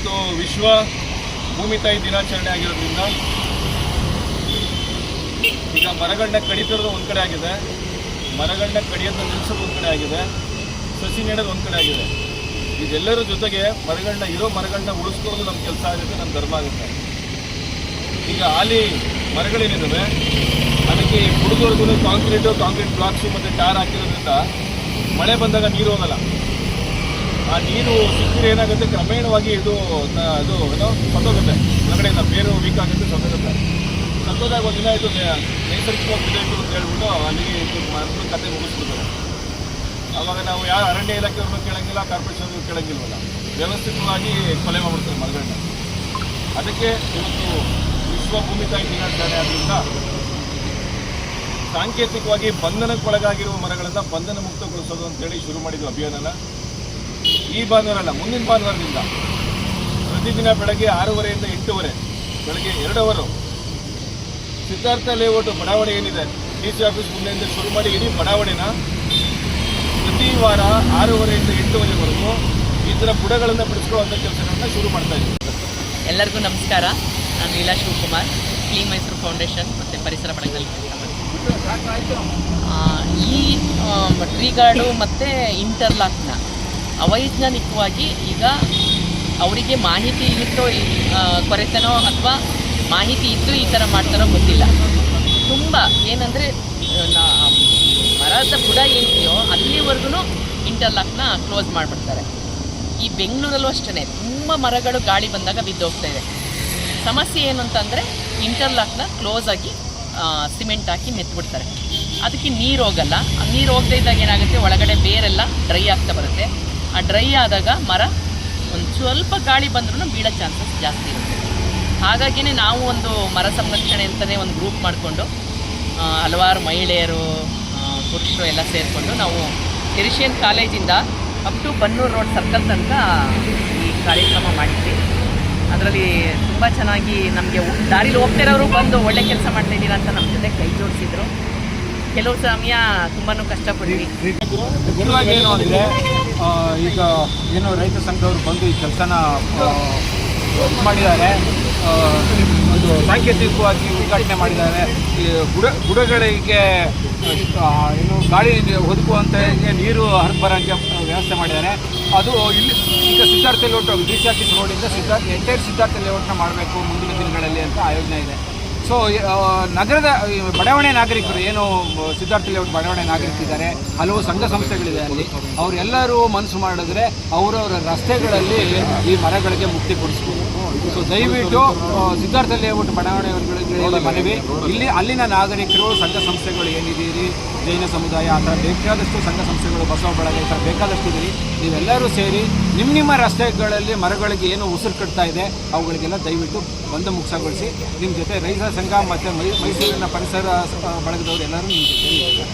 ಇವತ್ತು ವಿಶ್ವ ಭೂಮಿ ತಾಯಿ ದಿನಾಚರಣೆ ಆಗಿರೋದ್ರಿಂದ ಈಗ ಮರಗಳನ್ನ ಕಡಿತಿರೋದು ಒಂದು ಕಡೆ ಆಗಿದೆ. ಮರಗಳನ್ನ ಕಡಿಯೋದು ನಿಲ್ಲಿಸೋದು ಒಂದು ಕಡೆ ಆಗಿದೆ. ಸಸಿ ನೆಡೋದು ಒಂದು ಕಡೆ ಆಗಿದೆ. ಇದೆಲ್ಲರ ಜೊತೆಗೆ ಮರಗಳನ್ನ ಇರೋ ಮರಗಳನ್ನ ಉಳಿಸ್ಕೊಳ್ಳೋದು ನಮ್ಮ ಕೆಲಸ ಆಗುತ್ತೆ ನಮ್ಮ ಧರ್ಮ ಆಗುತ್ತೆ. ಈಗ ಹಾಲಿ ಮರಗಳೇನಿದ್ದಾವೆ ಅದಕ್ಕೆ ಹುಡುಗರಿಗೂ ಕಾಂಕ್ರೀಟು, ಕಾಂಕ್ರೀಟ್ ಬ್ಲಾಕ್ಸು ಮತ್ತು ಟಾರ್ ಹಾಕಿರೋದ್ರಿಂದ ಮಳೆ ಬಂದಾಗ ನೀರು ಹೋಗಲ್ಲ. ಆ ನೀರು ಸಿಕ್ಕಿದ್ರೆ ಏನಾಗುತ್ತೆ? ಕ್ರಮೇಣವಾಗಿ ಇದು ಅದು ಏನೋ ಸತ್ತೋಗುತ್ತೆ ಹೊರಗಡೆಯಿಂದ ಬೇರು ವೀಕ್ ಆಗುತ್ತೆ, ಸತ್ತೋಗುತ್ತೆ. ಸತ್ತೋದಾಗ ಒಂದಿನ ಇದು ನೈಸರ್ಗಿಕವಾಗಿ ಅಂತ ಹೇಳ್ಬಿಟ್ಟು ಅಲ್ಲಿಗೆ ಇದು ಮರದ ಕತೆ ಮುಗಿಸ್ಬಿಡ್ತಾರೆ. ಅವಾಗ ನಾವು ಯಾರು ಅರಣ್ಯ ಇಲಾಖೆಯವ್ರನ್ನ ಕೇಳಂಗಿಲ್ಲ ಕಾರ್ಪೊರೇಷನ್ ಕೇಳಂಗಿಲ್ವಲ್ಲ. ವ್ಯವಸ್ಥಿತವಾಗಿ ಕೊಲೆ ಮಾಡ್ಬಿಡ್ತಾರೆ ಮರಗಳನ್ನ ಅದಕ್ಕೆ ಇವತ್ತು ವಿಶ್ವ ಭೂಮಿ ತಾಯಿ ದಿನಾಚರಣೆ ಆದ್ರಿಂದ ಸಾಂಕೇತಿಕವಾಗಿ ಬಂಧನಕ್ಕೊಳಗಾಗಿರುವ ಮರಗಳನ್ನು ಬಂಧನ ಮುಕ್ತಗೊಳಿಸೋದು ಅಂತೇಳಿ ಶುರು ಮಾಡಿದ್ವಿ ಅಭಿಯಾನನ. ಈ ಭಾನುವಾರ ಅಲ್ಲ ಮುಂದಿನ ಭಾನುವಾರದಿಂದ. ಪ್ರತಿದಿನ ಬೆಳಗ್ಗೆ ಆರೂವರೆಯಿಂದ ಎಂಟೂವರೆ, ಬೆಳಗ್ಗೆ ಎರಡು ಅವರು ಸಿದ್ಧಾರ್ಥ ಲೇಔಟ್ ಬಡಾವಣೆ ಏನಿದೆ? ಡಿ ಸಿ ಆಫೀಸ್ ಮುಂದೆಯಿಂದ ಶುರು ಮಾಡಿ ಇಡೀ ಬಡಾವಣೆನ ಪ್ರತಿ ವಾರ ಆರೂವರೆಯಿಂದ ಎಂಟೂವರೆವರೆಗೂ ಈ ಥರ ಬುಡಗಳನ್ನು ಬಿಡಿಸ್ಕೊಳ್ಳುವಂಥ ಕೆಲಸಗಳನ್ನ ಶುರು ಮಾಡ್ತಾ ಇದ್ದೀವಿ. ಎಲ್ಲರಿಗೂ ನಮಸ್ಕಾರ. ನಾನು ಲೀಲಾ ಶಿವಕುಮಾರ್ ಕ್ಲೀನ್ ಮೈಸೂರು ಫೌಂಡೇಶನ್ ಮತ್ತು ಪರಿಸರ ಬಳಗದಲ್ಲಿ ಈ ಟ್ರೀ ಗಾರ್ಡು ಮತ್ತು ಇಂಟರ್ಲಾಕ್ನ ಅವೈಜ್ಞಾನಿಕವಾಗಿ ಈಗ ಅವರಿಗೆ ಮಾಹಿತಿ ಇತ್ತೋ ಕೊರೆತನೋ ಅಥವಾ ಮಾಹಿತಿ ಇತ್ತು ಈ ಥರ ಮಾಡ್ತಾರೋ ಗೊತ್ತಿಲ್ಲ. ತುಂಬ ಏನಂದರೆ ಮರದ ಬುಡ ಏನಿದೆಯೋ ಅಲ್ಲಿವರೆಗೂ ಇಂಟರ್ಲಾಕ್ನ ಕ್ಲೋಸ್ ಮಾಡಿಬಿಡ್ತಾರೆ. ಈ ಬೆಂಗಳೂರಲ್ಲೂ ಅಷ್ಟೇ ತುಂಬ ಮರಗಳು ಗಾಳಿ ಬಂದಾಗ ಬಿದ್ದೋಗ್ತಾ ಇದೆ ಸಮಸ್ಯೆ ಏನು ಅಂತಂದರೆ, ಇಂಟರ್ಲಾಕ್ನ ಕ್ಲೋಸ್ ಆಗಿ ಸಿಮೆಂಟ್ ಹಾಕಿ ಮೆತ್ಬಿಡ್ತಾರೆ. ಅದಕ್ಕೆ ನೀರು ಹೋಗಲ್ಲ. ನೀರು ಹೋಗದೇ ಇದ್ದಾಗ ಏನಾಗುತ್ತೆ? ಒಳಗಡೆ ಬೇರೆಲ್ಲ ಡ್ರೈ ಆಗ್ತಾ ಬರುತ್ತೆ. ಆ ಡ್ರೈ ಆದಾಗ ಮರ ಒಂದು ಸ್ವಲ್ಪ ಗಾಳಿ ಬಂದ್ರೂ ಬೀಳೋ ಚಾನ್ಸಸ್ ಜಾಸ್ತಿ ಇರುತ್ತೆ. ಹಾಗಾಗಿಯೇ ನಾವು ಒಂದು ಮರ ಸಂರಕ್ಷಣೆ ಅಂತಲೇ ಒಂದು ಗ್ರೂಪ್ ಮಾಡಿಕೊಂಡು ಹಲವಾರು ಮಹಿಳೆಯರು ಪುರುಷರು ಎಲ್ಲ ಸೇರಿಕೊಂಡು ನಾವು ಕೆರಿಷಿಯನ್ ಕಾಲೇಜಿಂದ up to Bannur road circle ತನಕ ಈ ಕಾರ್ಯಕ್ರಮ ಮಾಡಿದ್ವಿ. ಅದರಲ್ಲಿ ತುಂಬ ಚೆನ್ನಾಗಿ ನಮಗೆ ದಾರಿಲಿ ಹೋಗ್ತಿರೋರು ಬಂದು ಒಳ್ಳೆ ಕೆಲಸ ಮಾಡ್ತಾ ಇದ್ದೀರಾ ಅಂತ ನಮ್ಮ ಜೊತೆ ಕೈ ಜೋಡಿಸಿದ್ರು. ಕೆಲವು ಸಮಯ ತುಂಬಾ ಕಷ್ಟಪಡ್ತೀವಿ ಈಗ ಏನು ರೈತ ಸಂಘದವರು ಬಂದು ಈ ಕೆಲಸನ ಮಾಡಿದ್ದಾರೆ. ಒಂದು ಸಾಂಕೇತಿಕವಾಗಿ ಉದ್ಘಾಟನೆ ಮಾಡಿದ್ದಾರೆ. ಈ ಗುಡಗಳಿಗೆ ಏನು ಗಾಳಿ ಒದಗುವಂಥ ನೀರು ಹರಿದು ಬರೋಂಗೆ ವ್ಯವಸ್ಥೆ ಮಾಡಿದ್ದಾರೆ. ಅದು ಇಲ್ಲಿ ಈಗ Siddhartha layout D C office ರೋಡಿಂದ ಸಿದ್ಧಾರ್ಥ ಎಂಟೈರ್ ಸಿದ್ಧಾರ್ಥ ಲೇಔಟ್ನ ಮಾಡಬೇಕು ಮುಂದಿನ ದಿನಗಳಲ್ಲಿ ಅಂತ ಆಯೋಜನೆ ಇದೆ. ಸೊ ನಗರದ ಬಡಾವಣೆ ನಾಗರಿಕರು ಏನು ಸಿದ್ಧಾರ್ಥಲ್ಲಿ ಅವರು ಬಡಾವಣೆ ನಾಗರಿಕರಿದ್ದಾರೆ, ಹಲವು ಸಂಘ ಸಂಸ್ಥೆಗಳಿದೆ ಅಲ್ಲಿ, ಅವರೆಲ್ಲರೂ ಮನಸ್ಸು ಮಾಡಿದ್ರೆ ಅವರವರ ರಸ್ತೆಗಳಲ್ಲಿ ಈ ಮರಗಳಿಗೆ ಮುಕ್ತಿ ಕೊಡಿಸ್ಬೋದು. ಸೊ ದಯವಿಟ್ಟು ಸಿದ್ಧಾರ್ಥಲ್ಲಿ ಅವರು ಬಡಾವಣೆಗಳಿಗೆ ಮನವಿ. ಇಲ್ಲಿ, ಅಲ್ಲಿನ ನಾಗರಿಕರು, ಸಂಘ ಸಂಸ್ಥೆಗಳು ಏನಿದ್ದೀರಿ? ಜೈನ ಸಮುದಾಯ, ಆ ಥರ ಬೇಕಾದಷ್ಟು ಸಂಘ ಸಂಸ್ಥೆಗಳು, ಬಸವ ಬಳಗ ಈ ಥರ ಬೇಕಾದಷ್ಟು ಇದ್ದೀರಿ. ನೀವೆಲ್ಲರೂ ಸೇರಿ ನಿಮ್ಮ ನಿಮ್ಮ ರಸ್ತೆಗಳಲ್ಲಿ ಮರಗಳಿಗೆ ಏನು ಉಸಿರು ಕಟ್ತಾ ಇದೆ, ಅವುಗಳಿಗೆಲ್ಲ ದಯವಿಟ್ಟು ಬಂದು ಮುಕ್ಸಗೊಳಿಸಿ ನಿಮ್ಮ ಜೊತೆ ರೈತ ಸಂಘ ಮತ್ತು ಮೈ ಮೈಸೂರಿನ ಪರಿಸರ ಆ, ಬಳಗದವರು ಎಲ್ಲರೂ ನಿಮ್ಮ ಜೊತೆ ಇದ್ದಾರೆ